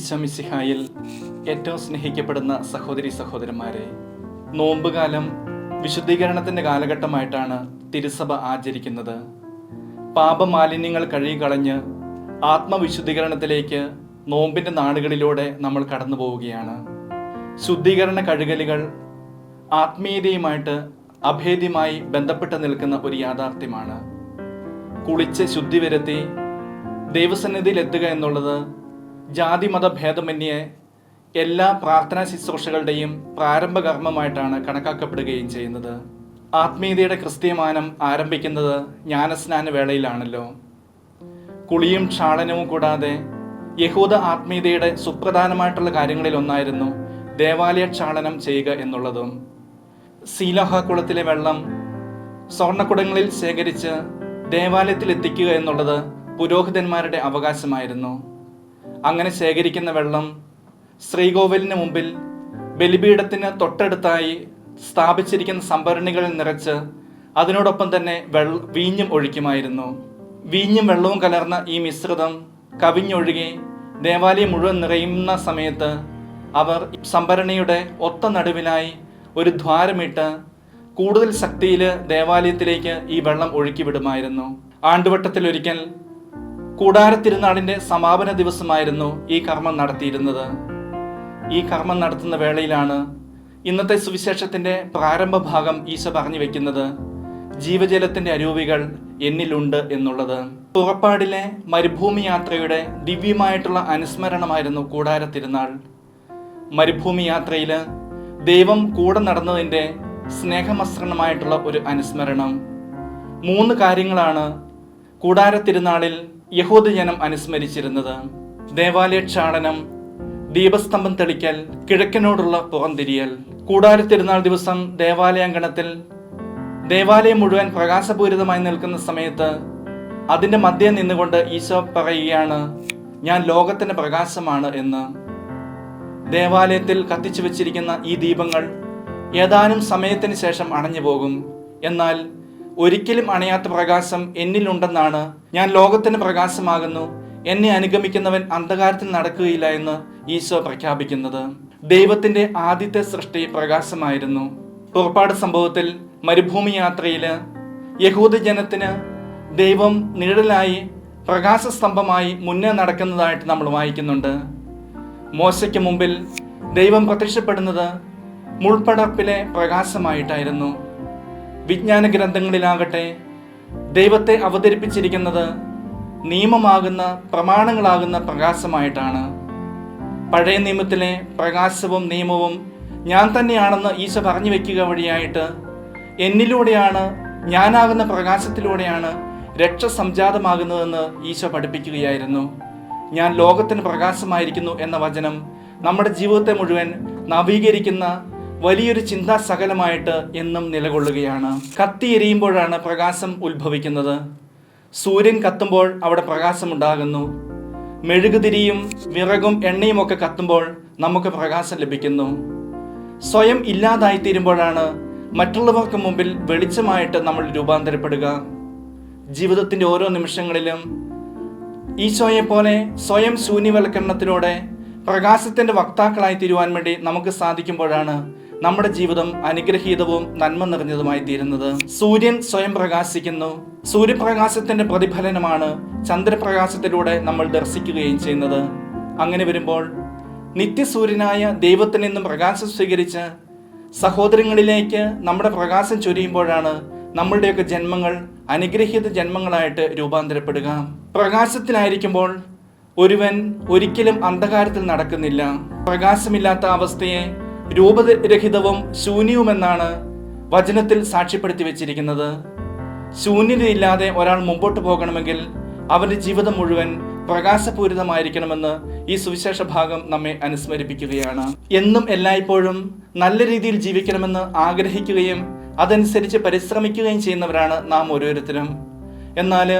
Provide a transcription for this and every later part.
ഈശോമിസിഹായിൽ ഏറ്റവും സ്നേഹിക്കപ്പെടുന്ന സഹോദരി സഹോദരന്മാരെ നോമ്പുകാലം വിശുദ്ധീകരണത്തിന്റെ കാലഘട്ടമായിട്ടാണ് തിരുസഭ ആചരിക്കുന്നത്. പാപമാലിന്യങ്ങൾ കഴുകിക്കളഞ്ഞ് ആത്മവിശുദ്ധീകരണത്തിലേക്ക് നോമ്പിന്റെ നാടുകളിലൂടെ നമ്മൾ കടന്നു പോവുകയാണ്. ശുദ്ധീകരണ കഴുകലുകൾ ആത്മീയതയുമായിട്ട് അഭേദ്യമായി ബന്ധപ്പെട്ട് നിൽക്കുന്ന ഒരു യാഥാർത്ഥ്യമാണ്. കുളിച്ച് ശുദ്ധി വരുത്തി ദൈവസന്നിധിയിൽ എത്തുക എന്നുള്ളത് ജാതിമത ഭേദമന്യേ എല്ലാ പ്രാർത്ഥനാ ശുശ്രൂഷകളുടെയും പ്രാരംഭ കർമ്മമായിട്ടാണ് കണക്കാക്കപ്പെടുകയും ചെയ്യുന്നത്. ആത്മീയതയുടെ ക്രിസ്ത്യമാനം ആരംഭിക്കുന്നത് ജ്ഞാനസ്നാന വേളയിലാണല്ലോ. കുളിയും ക്ഷാളനവും കൂടാതെ യഹൂദ ആത്മീയതയുടെ സുപ്രധാനമായിട്ടുള്ള കാര്യങ്ങളിൽ ഒന്നായിരുന്നു ദേവാലയ ക്ഷാളനം ചെയ്യുക എന്നുള്ളതും. സീലോഹ കുളത്തിലെ വെള്ളം സ്വർണക്കുടങ്ങളിൽ ശേഖരിച്ച് ദേവാലയത്തിൽ എത്തിക്കുക എന്നുള്ളത് പുരോഹിതന്മാരുടെ അവകാശമായിരുന്നു. അങ്ങനെ ശേഖരിക്കുന്ന വെള്ളം ശ്രീകോവിലിന് മുമ്പിൽ ബലിപീഠത്തിന് തൊട്ടടുത്തായി സ്ഥാപിച്ചിരിക്കുന്ന സംഭരണികളിൽ നിറച്ച് അതിനോടൊപ്പം തന്നെ വെള്ള വീഞ്ഞും ഒഴിക്കുമായിരുന്നു വീഞ്ഞും വെള്ളവും കലർന്ന ഈ മിശ്രിതം കവിഞ്ഞൊഴുകി ദേവാലയം മുഴുവൻ നിറയുന്ന സമയത്ത് അവർ സംഭരണിയുടെ ഒത്ത നടുവിലായി ഒരു ദ്വാരമിട്ട് കൂടുതൽ ശക്തിയിൽ ദേവാലയത്തിലേക്ക് ഈ വെള്ളം ഒഴുക്കി വിടുമായിരുന്നു. ആണ്ടുവട്ടത്തിലൊരിക്കൽ കൂടാര തിരുനാളിന്റെ സമാപന ദിവസമായിരുന്നു ഈ കർമ്മം നടത്തിയിരുന്നത്. ഈ കർമ്മം നടത്തുന്ന വേളയിലാണ് ഇന്നത്തെ സുവിശേഷത്തിന്റെ പ്രാരംഭ ഭാഗം ഈശോ പറഞ്ഞു വെക്കുന്നത്. ജീവജലത്തിന്റെ അരൂപികൾ എന്നിലുണ്ട് എന്നുള്ളത്. പുറപ്പാടിലെ മരുഭൂമി യാത്രയുടെ ദിവ്യമായിട്ടുള്ള അനുസ്മരണമായിരുന്നു കൂടാര തിരുനാൾ മരുഭൂമി യാത്രയിൽ ദൈവം കൂടെ നടന്നതിന്റെ സ്നേഹമസ്രണമായിട്ടുള്ള ഒരു അനുസ്മരണം. മൂന്ന് കാര്യങ്ങളാണ് കൂടാര തിരുനാളിൽ യഹൂദജനം അനുസ്മരിച്ചിരുന്നത്. ദേവാലയ ക്ഷാളനം ദീപസ്തംഭം തെളിക്കൽ കിഴക്കിനോടുള്ള പുറംതിരിയൽ തിരുനാൾ ദിവസം ദേവാലയാങ്കണത്തിൽ ദേവാലയം മുഴുവൻ പ്രകാശപൂരിതമായി നിൽക്കുന്ന സമയത്ത് അതിന്റെ മധ്യം നിന്നുകൊണ്ട് ഈശോ പറയുകയാണ് ഞാൻ ലോകത്തിന്റെ പ്രകാശമാണ് എന്ന്. ദേവാലയത്തിൽ കത്തിച്ചു വെച്ചിരിക്കുന്ന ഈ ദീപങ്ങൾ ഏതാനും സമയത്തിന് ശേഷം അണഞ്ഞു പോകും എന്നാൽ ഒരിക്കലും അണയാത്ത പ്രകാശം എന്നിലുണ്ടെന്നാണ് ഞാൻ ലോകത്തിന് പ്രകാശമാകുന്നു. എന്നെ അനുഗമിക്കുന്നവൻ അന്ധകാരത്തിൽ നടക്കുകയില്ല എന്ന് ഈശോ പ്രഖ്യാപിക്കുന്നത്. ദൈവത്തിന്റെ ആദ്യത്തെ സൃഷ്ടി പ്രകാശമായിരുന്നു. പുറപ്പാട് സംഭവത്തിൽ മരുഭൂമി യാത്രയിൽ യഹൂദ ജനത്തിന് ദൈവം നിഴലായി പ്രകാശസ്തംഭമായി മുന്നേ നടക്കുന്നതായിട്ട് നമ്മൾ വായിക്കുന്നുണ്ട്. മോശയ്ക്ക് മുമ്പിൽ ദൈവം പ്രത്യക്ഷപ്പെടുന്നത് മുൾപ്പടർപ്പിലെ പ്രകാശമായിട്ടായിരുന്നു. വിജ്ഞാന ഗ്രന്ഥങ്ങളിലാകട്ടെ ദൈവത്തെ അവതരിപ്പിച്ചിരിക്കുന്നത് നിയമമാകുന്ന പ്രമാണങ്ങളാകുന്ന പ്രകാശമായിട്ടാണ്. പഴയ നിയമത്തിലെ പ്രകാശവും നിയമവും ഞാൻ തന്നെയാണെന്ന് ഈശോ പറഞ്ഞു വെക്കുക വഴിയായിട്ട് എന്നിലൂടെയാണ് ഞാനാകുന്ന പ്രകാശത്തിലൂടെയാണ് രക്ഷ സംജാതമാകുന്നതെന്ന് ഈശോ പഠിപ്പിക്കുകയായിരുന്നു. ഞാൻ ലോകത്തിന് പ്രകാശമായിരിക്കുന്നു എന്ന വചനം നമ്മുടെ ജീവിതത്തെ മുഴുവൻ നവീകരിക്കുന്ന വലിയൊരു ചിന്താസകലമായിട്ട് എന്നും നിലകൊള്ളുകയാണ്. കത്തിയെരിയുമ്പോഴാണ് പ്രകാശം ഉത്ഭവിക്കുന്നത്. സൂര്യൻ കത്തുമ്പോൾ അവിടെ പ്രകാശമുണ്ടാകുന്നു. മെഴുകുതിരിയും വിറകും എണ്ണയും ഒക്കെ കത്തുമ്പോൾ നമുക്ക് പ്രകാശം ലഭിക്കുന്നു. സ്വയം ഇല്ലാതായിത്തീരുമ്പോഴാണ് മറ്റുള്ളവർക്ക് മുമ്പിൽ വെളിച്ചമായിട്ട് നമ്മൾ രൂപാന്തരപ്പെടുക. ജീവിതത്തിന്റെ ഓരോ നിമിഷങ്ങളിലും ഈശോയെ പോലെ സ്വയം ശൂന്യവൽക്കരണത്തിലൂടെ പ്രകാശത്തിന്റെ വക്താക്കളായി തീരുവാൻ വേണ്ടി നമുക്ക് സാധിക്കുമ്പോഴാണ് നമ്മുടെ ജീവിതം അനുഗ്രഹീതവും നന്മ നിറഞ്ഞതുമായി തീരുന്നത്. സൂര്യൻ സ്വയം പ്രകാശിക്കുന്നു. സൂര്യപ്രകാശത്തിന്റെ പ്രതിഫലനമാണ് ചന്ദ്രപ്രകാശത്തിലൂടെ നമ്മൾ ദർശിക്കുകയും ചെയ്യുന്നത്. അങ്ങനെ വരുമ്പോൾ നിത്യസൂര്യനായ ദൈവത്തിൽ നിന്നും പ്രകാശം സ്വീകരിച്ച് സഹോദരങ്ങളിലേക്ക് നമ്മുടെ പ്രകാശം ചൊരിയുമ്പോഴാണ് നമ്മളുടെയൊക്കെ ജന്മങ്ങൾ അനുഗ്രഹീത ജന്മങ്ങളായിട്ട് രൂപാന്തരപ്പെടുക. പ്രകാശത്തിലായിരിക്കുമ്പോൾ ഒരുവൻ ഒരിക്കലും അന്ധകാരത്തിൽ നടക്കുന്നില്ല. പ്രകാശമില്ലാത്ത അവസ്ഥയെ രൂപരഹിതവും ശൂന്യവുമെന്നാണ് വചനത്തിൽ സാക്ഷ്യപ്പെടുത്തി വെച്ചിരിക്കുന്നത്. ശൂന്യതയില്ലാതെ ഒരാൾ മുമ്പോട്ട് പോകണമെങ്കിൽ അവന്റെ ജീവിതം മുഴുവൻ പ്രകാശപൂരിതമായിരിക്കണമെന്ന് ഈ സുവിശേഷ ഭാഗം നമ്മെ അനുസ്മരിപ്പിക്കുകയാണ്. എന്നും എല്ലായ്പ്പോഴും നല്ല രീതിയിൽ ജീവിക്കണമെന്ന് ആഗ്രഹിക്കുകയും അതനുസരിച്ച് പരിശ്രമിക്കുകയും ചെയ്യുന്നവരാണ് നാം ഓരോരുത്തരും. എന്നാൽ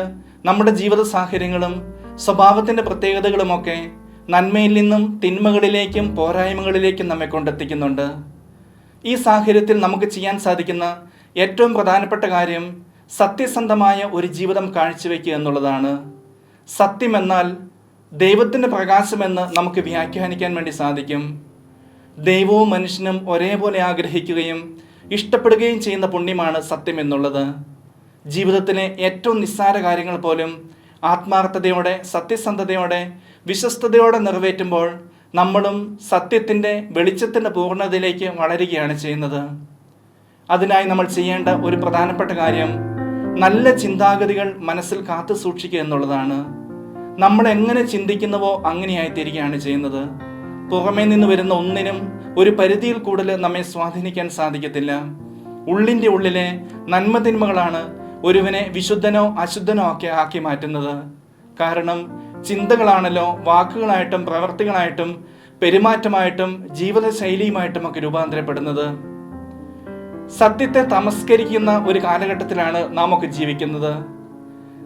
നമ്മുടെ ജീവിത സാഹചര്യങ്ങളും സ്വഭാവത്തിന്റെ പ്രത്യേകതകളുമൊക്കെ നന്മയിൽ നിന്നും തിന്മകളിലേക്കും പോരായ്മകളിലേക്കും നമ്മെ കൊണ്ടെത്തിക്കുന്നുണ്ട്. ഈ സാഹചര്യത്തിൽ നമുക്ക് ചെയ്യാൻ സാധിക്കുന്ന ഏറ്റവും പ്രധാനപ്പെട്ട കാര്യം സത്യസന്ധമായ ഒരു ജീവിതം കാഴ്ചവെക്കുക എന്നുള്ളതാണ്. സത്യമെന്നാൽ ദൈവത്തിന്റെ പ്രകാശമെന്ന് നമുക്ക് വ്യാഖ്യാനിക്കാൻ വേണ്ടി സാധിക്കും. ദൈവവും മനുഷ്യനും ഒരേപോലെ ആഗ്രഹിക്കുകയും ഇഷ്ടപ്പെടുകയും ചെയ്യുന്ന പുണ്യമാണ് സത്യം എന്നുള്ളത്. ജീവിതത്തിലെ ഏറ്റവും നിസ്സാര കാര്യങ്ങൾ പോലും ആത്മാർത്ഥതയോടെ സത്യസന്ധതയോടെ വിശ്വസ്തയോടെ നിറവേറ്റുമ്പോൾ നമ്മളും സത്യത്തിന്റെ വെളിച്ചത്തിന്റെ പൂർണതയിലേക്ക് വളരുകയാണ് ചെയ്യുന്നത്. അതിനായി നമ്മൾ ചെയ്യേണ്ട ഒരു പ്രധാനപ്പെട്ട കാര്യം നല്ല ചിന്താഗതികൾ മനസ്സിൽ കാത്തു സൂക്ഷിക്കുക എന്നുള്ളതാണ്. നമ്മൾ എങ്ങനെ ചിന്തിക്കുന്നുവോ അങ്ങനെയായി തീരുകയാണ് ചെയ്യുന്നത്. പുറമേ നിന്ന് വരുന്ന ഒന്നിനും ഒരു പരിധിയിൽ കൂടുതൽ നമ്മെ സ്വാധീനിക്കാൻ സാധിക്കത്തില്ല. ഉള്ളിന്റെ ഉള്ളിലെ നന്മതിന്മകളാണ് ഒരുവനെ വിശുദ്ധനോ അശുദ്ധനോ ഒക്കെ ആക്കി മാറ്റുന്നത്. കാരണം ചിന്തകളാണല്ലോ വാക്കുകളായിട്ടും പ്രവർത്തികളായിട്ടും പെരുമാറ്റമായിട്ടും ജീവിതശൈലിയുമായിട്ടും ഒക്കെ രൂപാന്തരപ്പെടുന്നത്. സത്യത്തെ തമസ്കരിക്കുന്ന ഒരു കാലഘട്ടത്തിലാണ് നാം ഒക്കെ ജീവിക്കുന്നത്.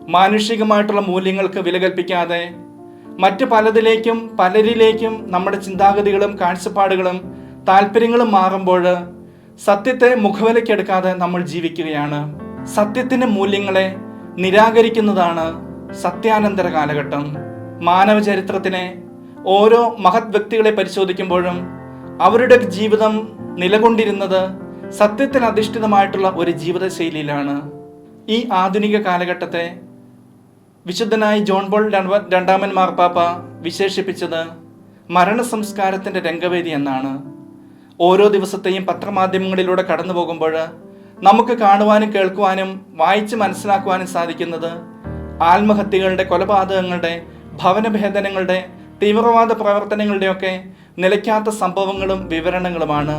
മാനുഷികമായിട്ടുള്ള മൂല്യങ്ങൾക്ക് വില കൽപ്പിക്കാതെ മറ്റു പലതിലേക്കും പലരിലേക്കും നമ്മുടെ ചിന്താഗതികളും കാഴ്ചപ്പാടുകളും താല്പര്യങ്ങളും മാറുമ്പോൾ സത്യത്തെ മുഖവിലയ്ക്കെടുക്കാതെ നമ്മൾ ജീവിക്കുകയാണ്. സത്യത്തിന്റെ മൂല്യങ്ങളെ നിരാകരിക്കുന്നതാണ് സത്യാനന്തര കാലഘട്ടം. മാനവ ചരിത്രത്തിലെ ഓരോ മഹത് വ്യക്തികളെ പരിശോധിക്കുമ്പോഴും അവരുടെ ജീവിതം നിലകൊണ്ടിരുന്നത് സത്യത്തിൽ അധിഷ്ഠിതമായിട്ടുള്ള ഒരു ജീവിതശൈലിയിലാണ്. ഈ ആധുനിക കാലഘട്ടത്തെ വിശുദ്ധനായി ജോൺ ബോൾ രണ്ടാമൻ മാർപ്പാപ്പ വിശേഷിപ്പിച്ചത് മരണസംസ്കാരത്തിന്റെ രംഗവേദി എന്നാണ്. ഓരോ ദിവസത്തെയും പത്രമാധ്യമങ്ങളിലൂടെ കടന്നു പോകുമ്പോൾ നമുക്ക് കാണുവാനും കേൾക്കുവാനും വായിച്ച് മനസ്സിലാക്കുവാനും സാധിക്കുന്നത് ആത്മഹത്യകളുടെ കൊലപാതകങ്ങളുടെ ഭവനഭേദനങ്ങളുടെ തീവ്രവാദ പ്രവർത്തനങ്ങളുടെയൊക്കെ നിലയ്ക്കാത്ത സംഭവങ്ങളും വിവരണങ്ങളുമാണ്.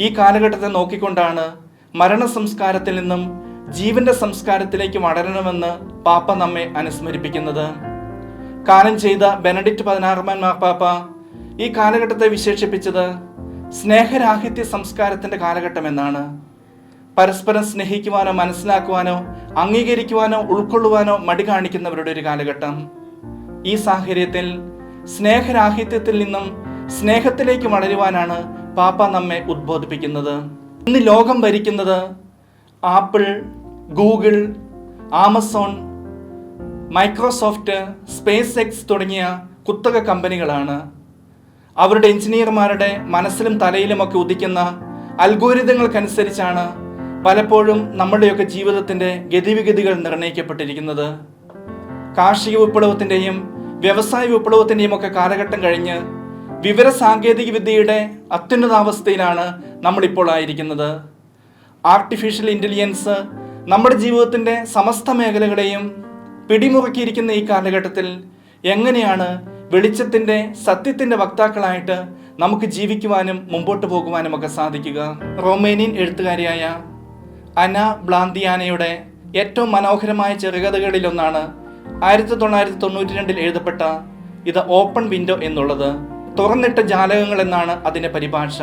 ഈ കാലഘട്ടത്തെ നോക്കിക്കൊണ്ടാണ് മരണ സംസ്കാരത്തിൽ നിന്നും ജീവന്റെ സംസ്കാരത്തിലേക്ക് വളരണമെന്ന് പാപ്പ നമ്മെ അനുസ്മരിപ്പിക്കുന്നത്. കാലം ചെയ്ത ബെനഡിക്റ്റ് പതിനാറുമാൻ മാർപ്പാപ്പ ഈ കാലഘട്ടത്തെ വിശേഷിപ്പിച്ചത് സ്നേഹരാഹിത്യ സംസ്കാരത്തിന്റെ കാലഘട്ടം എന്നാണ് പരസ്പരം സ്നേഹിക്കുവാനോ മനസ്സിലാക്കുവാനോ അംഗീകരിക്കുവാനോ ഉൾക്കൊള്ളുവാനോ മടി കാണിക്കുന്നവരുടെ ഒരു കാലഘട്ടം. ഈ സാഹചര്യത്തിൽ സ്നേഹരാഹിത്യത്തിൽ നിന്നും സ്നേഹത്തിലേക്ക് വളരുവാനാണ് പാപ്പ നമ്മെ ഉദ്ബോധിപ്പിക്കുന്നത്. ഇന്ന് ലോകം ഭരിക്കുന്നത് Apple Google Amazon Microsoft Space X തുടങ്ങിയ കുത്തക കമ്പനികളാണ്. അവരുടെ എഞ്ചിനീയർമാരുടെ മനസ്സിലും തലയിലുമൊക്കെ ഉദിക്കുന്ന അൽഗോരിതങ്ങൾക്കനുസരിച്ചാണ് പലപ്പോഴും നമ്മുടെയൊക്കെ ജീവിതത്തിന്റെ ഗതിവിഗതികൾ നിർണയിക്കപ്പെട്ടിരിക്കുന്നത്. കാർഷിക വിപ്ലവത്തിന്റെയും വ്യവസായ വിപ്ലവത്തിന്റെയും ഒക്കെ കാലഘട്ടം കഴിഞ്ഞ് വിവര സാങ്കേതിക വിദ്യയുടെ അത്യുന്നതാവസ്ഥയിലാണ് നമ്മളിപ്പോൾ ആയിരിക്കുന്നത്. ആർട്ടിഫിഷ്യൽ ഇന്റലിജൻസ് നമ്മുടെ ജീവിതത്തിന്റെ സമസ്ത മേഖലകളെയും പിടിമുറുക്കിയിരിക്കുന്ന ഈ കാലഘട്ടത്തിൽ എങ്ങനെയാണ് വെളിച്ചത്തിന്റെ സത്യത്തിന്റെ വക്താക്കളായിട്ട് നമുക്ക് ജീവിക്കുവാനും മുമ്പോട്ട് പോകുവാനും ഒക്കെ സാധിക്കുക? റൊമേനിയൻ എഴുത്തുകാരിയായ അന ബ്ലാന്തിയാനയുടെ ഏറ്റവും മനോഹരമായ ചെറുകഥകളിലൊന്നാണ് ആയിരത്തി തൊള്ളായിരത്തി തൊണ്ണൂറ്റി രണ്ടിൽ എഴുതപ്പെട്ട ഇത് ഓപ്പൺ വിൻഡോ എന്നുള്ളത്. തുറന്നിട്ട ജാലകങ്ങൾ എന്നാണ് അതിന്റെ പരിഭാഷ.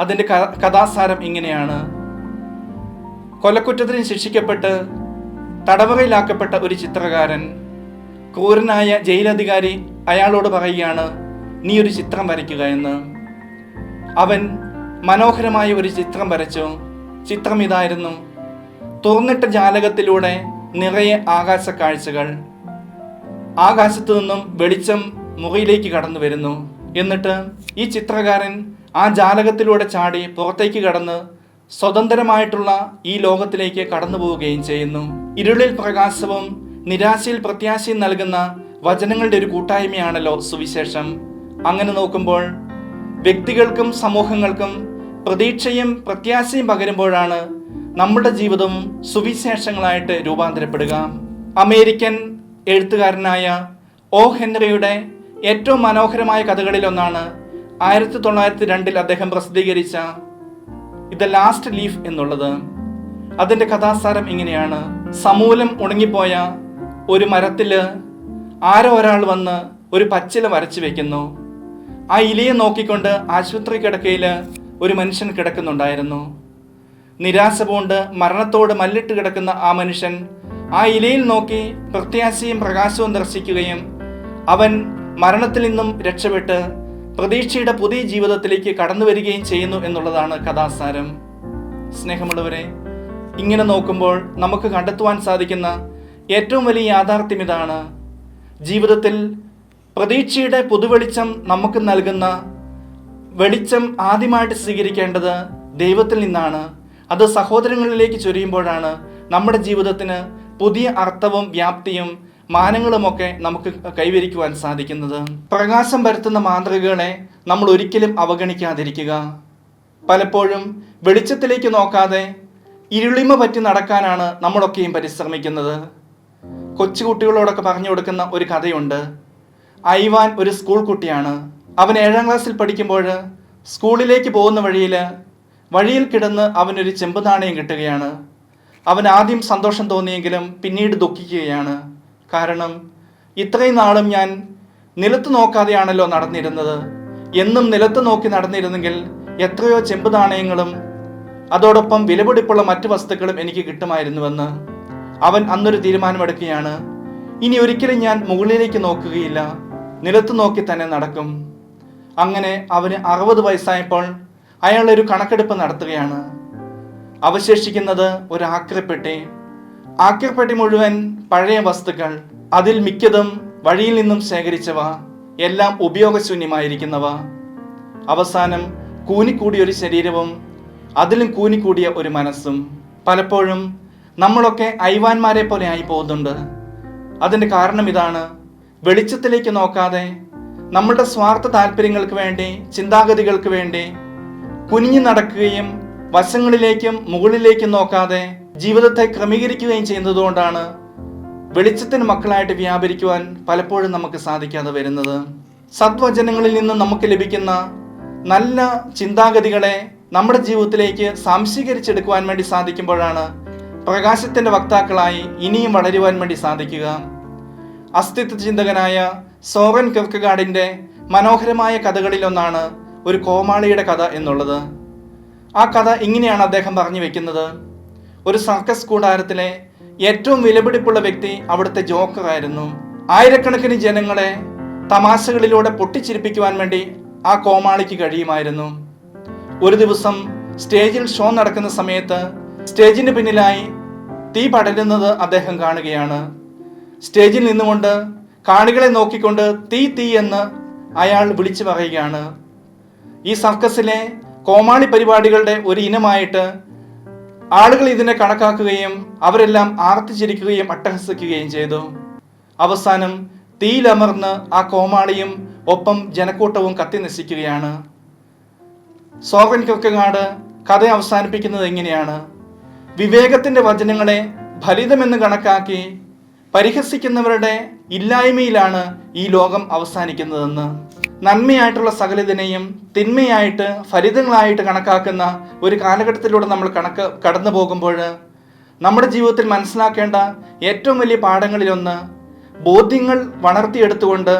അതിന്റെ കഥാസാരം ഇങ്ങനെയാണ്. കൊലക്കുറ്റത്തിന് ശിക്ഷിക്കപ്പെട്ട് തടവറയിലാക്കപ്പെട്ട ഒരു ചിത്രകാരൻ ക്രൂരനായ ജയിലധികാരി അയാളോട് പറയുകയാണ് നീ ഒരു ചിത്രം വരയ്ക്കുക എന്ന്. അവൻ മനോഹരമായ ഒരു ചിത്രം വരച്ചു. ചിത്രം ഇതായിരുന്നു തുറന്നിട്ട ജാലകത്തിലൂടെ നിറയെ ആകാശ കാഴ്ചകൾ. ആകാശത്തു നിന്നും വെളിച്ചം മുറിയിലേക്ക് കടന്നു വരുന്നു. എന്നിട്ട് ഈ ചിത്രകാരൻ ആ ജാലകത്തിലൂടെ ചാടി പുറത്തേക്ക് കടന്ന് സ്വതന്ത്രമായിട്ടുള്ള ഈ ലോകത്തിലേക്ക് കടന്നു പോവുകയും ചെയ്യുന്നു. ഇരുളിൽ പ്രകാശവും നിരാശയിൽ പ്രത്യാശയും നൽകുന്ന വചനങ്ങളുടെ ഒരു കൂട്ടായ്മയാണല്ലോ സുവിശേഷം. അങ്ങനെ നോക്കുമ്പോൾ വ്യക്തികൾക്കും സമൂഹങ്ങൾക്കും പ്രതീക്ഷയും പ്രത്യാശയും പകരുമ്പോഴാണ് നമ്മുടെ ജീവിതം സുവിശേഷങ്ങളായിട്ട് രൂപാന്തരപ്പെടുക. അമേരിക്കൻ എഴുത്തുകാരനായ ഓ ഹെൻറിയുടെ ഏറ്റവും മനോഹരമായ കഥകളിലൊന്നാണ് ആയിരത്തി തൊള്ളായിരത്തി രണ്ടിൽ അദ്ദേഹം പ്രസിദ്ധീകരിച്ച ഇത് ലാസ്റ്റ് ലീഫ് എന്നുള്ളത്. അതിന്റെ കഥാസാരം ഇങ്ങനെയാണ്. സമൂലം ഉണങ്ങിപ്പോയ ഒരു മരത്തിൽ ആരോ ഒരാൾ വന്ന് ഒരു പച്ചില വരച്ചു വെക്കുന്നു. ആ ഇലയെ നോക്കിക്കൊണ്ട് ആശുപത്രി കിടക്കയിൽ ഒരു മനുഷ്യൻ കിടക്കുന്നുണ്ടായിരുന്നു. നിരാശ പൂണ്ട് മരണത്തോട് മല്ലിട്ട് കിടക്കുന്ന ആ മനുഷ്യൻ ആ ഇലയിൽ നോക്കി പ്രത്യാശയും പ്രകാശവും ദർശിക്കുകയും അവൻ മരണത്തിൽ നിന്നും രക്ഷപ്പെട്ട് പ്രതീക്ഷയുടെ പുതിയ ജീവിതത്തിലേക്ക് കടന്നു വരികയും ചെയ്യുന്നു എന്നുള്ളതാണ് കഥാസാരം. സ്നേഹമുള്ളവരെ ഇങ്ങനെ നോക്കുമ്പോൾ നമുക്ക് കണ്ടെത്തുവാൻ സാധിക്കുന്ന ഏറ്റവും വലിയ യാഥാർത്ഥ്യം ഇതാണ്. ജീവിതത്തിൽ പ്രതീക്ഷയുടെ പുതുവെളിച്ചം നമുക്ക് നൽകുന്ന വെളിച്ചം ആദ്യമായിട്ട് സ്വീകരിക്കേണ്ടത് ദൈവത്തിൽ നിന്നാണ്. അത് സഹോദരങ്ങളിലേക്ക് ചൊരിയുമ്പോഴാണ് നമ്മുടെ ജീവിതത്തിന് പുതിയ അർത്ഥവും വ്യാപ്തിയും മാനങ്ങളുമൊക്കെ നമുക്ക് കൈവരിക്കുവാൻ സാധിക്കുന്നത്. പ്രകാശം പരത്തുന്ന മാതൃകകളെ നമ്മൾ ഒരിക്കലും അവഗണിക്കാതിരിക്കുക. പലപ്പോഴും വെളിച്ചത്തിലേക്ക് നോക്കാതെ ഇരുളിമ പറ്റി നടക്കാനാണ് നമ്മളൊക്കെയും പരിശ്രമിക്കുന്നത്. കൊച്ചുകുട്ടികളോടൊക്കെ പറഞ്ഞു കൊടുക്കുന്ന ഒരു കഥയുണ്ട്. ഐവാൻ ഒരു സ്കൂൾ കുട്ടിയാണ്. അവൻ ഏഴാം ക്ലാസ്സിൽ പഠിക്കുമ്പോൾ സ്കൂളിലേക്ക് പോകുന്ന വഴിയിൽ വഴിയിൽ കിടന്ന് അവനൊരു ചെമ്പ് നാണയം കിട്ടുകയാണ്. അവൻ ആദ്യം സന്തോഷം തോന്നിയെങ്കിലും പിന്നീട് ദുഃഖിക്കുകയാണ്. കാരണം ഇത്രയും നാളും ഞാൻ നിലത്ത് നോക്കാതെയാണല്ലോ നടന്നിരുന്നത്. എന്നും നിലത്ത് നോക്കി നടന്നിരുന്നെങ്കിൽ എത്രയോ ചെമ്പ് നാണയങ്ങളും അതോടൊപ്പം വിലപിടിപ്പുള്ള മറ്റു വസ്തുക്കളും എനിക്ക് കിട്ടുമായിരുന്നുവെന്ന് അവൻ അന്നൊരു തീരുമാനമെടുക്കുകയാണ്. ഇനി ഒരിക്കലും ഞാൻ മുകളിലേക്ക് നോക്കുകയില്ല. നിലത്ത് നോക്കി തന്നെ നടക്കും. അങ്ങനെ അവന് അറുപത് വയസ്സായപ്പോൾ അയാൾ ഒരു കണക്കെടുപ്പ് നടത്തുകയാണ്. അവശേഷിക്കുന്നത് ഒരു ആക്രപ്പെട്ടി. ആക്രപ്പെട്ടി മുഴുവൻ പഴയ വസ്തുക്കൾ അതിൽ മിക്കതും വഴിയിൽ നിന്നും ശേഖരിച്ചവ എല്ലാം ഉപയോഗശൂന്യമായിരിക്കുന്നവ. അവസാനം കൂനിക്കൂടിയ ഒരു ശരീരവും അതിലും കൂനിക്കൂടിയ ഒരു മനസ്സും. പലപ്പോഴും നമ്മളൊക്കെ ഐവാൻമാരെ പോലെ ആയി പോകുന്നുണ്ട്. അതിന്റെ കാരണം ഇതാണ് വെളിച്ചത്തിലേക്ക് നോക്കാതെ നമ്മളുടെ സ്വാർത്ഥ താല്പര്യങ്ങൾക്ക് വേണ്ടി ചിന്താഗതികൾക്ക് വേണ്ടി കുനിഞ്ഞു നടക്കുകയും വശങ്ങളിലേക്കും മുകളിലേക്കും നോക്കാതെ ജീവിതത്തെ ക്രമീകരിക്കുകയും ചെയ്യുന്നതുകൊണ്ടാണ് വെളിച്ചത്തിന് മക്കളായിട്ട് വ്യാപരിക്കുവാൻ പലപ്പോഴും നമുക്ക് സാധിക്കാതെ വരുന്നത്. സദ്വചനങ്ങളിൽ നിന്ന് നമുക്ക് ലഭിക്കുന്ന നല്ല ചിന്താഗതികളെ നമ്മുടെ ജീവിതത്തിലേക്ക് സാംശീകരിച്ചെടുക്കുവാൻ വേണ്ടി സാധിക്കുമ്പോഴാണ് പ്രകാശത്തിന്റെ വക്താക്കളായി ഇനിയും വളരുവാൻ വേണ്ടി സാധിക്കുക. അസ്തിത്വ ചിന്തകനായ സോറൻ കെവ്കഗാഡിന്റെ മനോഹരമായ കഥകളിലൊന്നാണ് ഒരു കോമാളിയുടെ കഥ എന്നുള്ളത്. ആ കഥ ഇങ്ങനെയാണ് അദ്ദേഹം പറഞ്ഞു വെക്കുന്നത്. ഒരു സർക്കസ് കൂടാരത്തിലെ ഏറ്റവും വിലപിടിപ്പുള്ള വ്യക്തി അവിടുത്തെ ജോക്കറായിരുന്നു ആയിരക്കണക്കിന് ജനങ്ങളെ തമാശകളിലൂടെ പൊട്ടിച്ചിരിപ്പിക്കുവാൻ വേണ്ടി ആ കോമാളിക്ക് കഴിയുമായിരുന്നു. ഒരു ദിവസം സ്റ്റേജിൽ ഷോ നടക്കുന്ന സമയത്ത് സ്റ്റേജിന് പിന്നിലായി തീ പടരുന്നത് അദ്ദേഹം കാണുകയാണ്. സ്റ്റേജിൽ നിന്നുകൊണ്ട് കാണികളെ നോക്കിക്കൊണ്ട് തീ തീ എന്ന് അയാൾ വിളിച്ചു പറയുകയാണ്. ഈ സർക്കസിലെ കോമാളി പരിപാടികളുടെ ഒരു ഇനമായിട്ട് ആളുകൾ ഇതിനെ കണക്കാക്കുകയും അവരെല്ലാം ആർത്തിച്ചിരിക്കുകയും അട്ടഹസിക്കുകയും ചെയ്തു. അവസാനം തീയിലമർന്ന് ആ കോമാളിയും ഒപ്പം ജനക്കൂട്ടവും കത്തി നശിക്കുകയാണ്. സോവൻ കൃക്കങ്ങാട് കഥ അവസാനിപ്പിക്കുന്നത് എങ്ങനെയാണ്? വിവേകത്തിന്റെ വചനങ്ങളെ ഫലിതമെന്ന് കണക്കാക്കി പരിഹസിക്കുന്നവരുടെ ഇല്ലായ്മയിലാണ് ഈ ലോകം അവസാനിക്കുന്നതെന്ന്. നന്മയായിട്ടുള്ള സകലതിനെയും തിന്മയായിട്ട് ഫലിതങ്ങളായിട്ട് കണക്കാക്കുന്ന ഒരു കാലഘട്ടത്തിലൂടെ നമ്മൾ കണക്ക് കടന്നു പോകുമ്പോൾ നമ്മുടെ ജീവിതത്തിൽ മനസ്സിലാക്കേണ്ട ഏറ്റവും വലിയ പാഠങ്ങളിലൊന്ന് ബോധ്യങ്ങൾ വളർത്തിയെടുത്തുകൊണ്ട്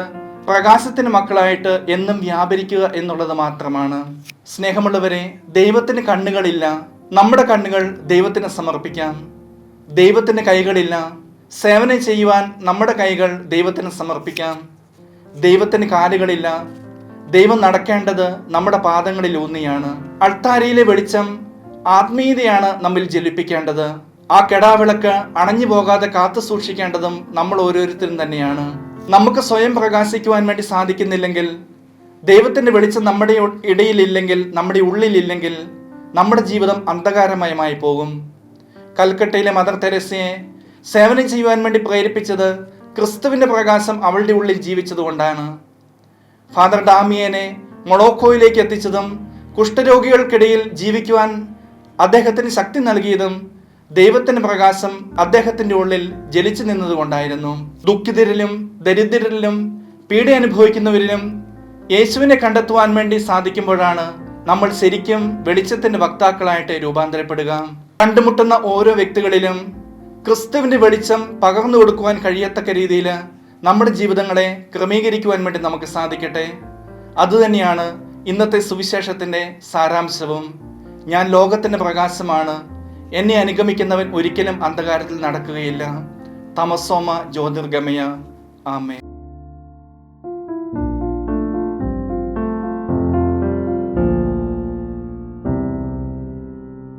പ്രകാശത്തിന് മക്കളായിട്ട് എന്നും വ്യാപരിക്കുക എന്നുള്ളത് മാത്രമാണ്. സ്നേഹമുള്ളവരെ ദൈവത്തിന് കണ്ണുകളില്ല. നമ്മുടെ കണ്ണുകൾ ദൈവത്തിന് സമർപ്പിക്കാം. ദൈവത്തിന് കൈകളില്ല. സേവനം ചെയ്യുവാൻ നമ്മുടെ കൈകൾ ദൈവത്തിന് സമർപ്പിക്കാം. ദൈവത്തിന് കാലുകളില്ല. ദൈവം നടക്കേണ്ടത് നമ്മുടെ പാദങ്ങളിൽ ഊന്നിയാണ്. അൾത്താരയിലെ വെളിച്ചം ആത്മീയതയാണ് നമ്മിൽ ജലിപ്പിക്കേണ്ടത് ആ കെടാവിളക്ക് അണഞ്ഞു പോകാതെ കാത്തു സൂക്ഷിക്കേണ്ടതും നമ്മൾ ഓരോരുത്തരും തന്നെയാണ്. നമുക്ക് സ്വയം പ്രകാശിക്കുവാൻ വേണ്ടി സാധിക്കുന്നില്ലെങ്കിൽ ദൈവത്തിന്റെ വെളിച്ചം നമ്മുടെ ഇടയിലില്ലെങ്കിൽ നമ്മുടെ ഉള്ളിലില്ലെങ്കിൽ നമ്മുടെ ജീവിതം അന്ധകാരമയമായി പോകും. കൽക്കട്ടയിലെ മദർ തെരേസയെ സേവനം ചെയ്യുവാൻ വേണ്ടി പ്രേരിപ്പിച്ചത് ക്രിസ്തുവിന്റെ പ്രകാശം അവളുടെ ഉള്ളിൽ ജീവിച്ചതുകൊണ്ടാണ്. ഫാദർ ഡാമിയനെ മൊളോക്കോയിലേക്ക് എത്തിച്ചതും കുഷ്ഠരോഗികൾക്കിടയിൽ ജീവിക്കുവാൻ അദ്ദേഹത്തിന് ശക്തി നൽകിയതും ദൈവത്തിന്റെ പ്രകാശം അദ്ദേഹത്തിന്റെ ഉള്ളിൽ ജലിച്ചു നിന്നതുകൊണ്ടായിരുന്നു. ദുഃഖിതരിലും ദരിദ്രരിലും പീഡ അനുഭവിക്കുന്നവരിലും യേശുവിനെ കണ്ടെത്തുവാൻ വേണ്ടി സാധിക്കുമ്പോഴാണ് നമ്മൾ ശരിക്കും വെളിച്ചത്തിന്റെ വക്താക്കളായിട്ട് രൂപാന്തരപ്പെടുക. കണ്ടുമുട്ടുന്ന ഓരോ വ്യക്തികളിലും ക്രിസ്തുവിന്റെ വെളിച്ചം പകർന്നു കൊടുക്കുവാൻ കഴിയത്തക്ക രീതിയിൽ നമ്മുടെ ജീവിതങ്ങളെ ക്രമീകരിക്കുവാൻ വേണ്ടി നമുക്ക് സാധിക്കട്ടെ. അതുതന്നെയാണ് ഇന്നത്തെ സുവിശേഷത്തിന്റെ സാരാംശവും. ഞാൻ ലോകത്തിന്റെ പ്രകാശമാണ്. എന്നെ അനുഗമിക്കുന്നവൻ ഒരിക്കലും അന്ധകാരത്തിൽ നടക്കുകയില്ല. തമസോമ ജ്യോതിർഗമയ. ആമേ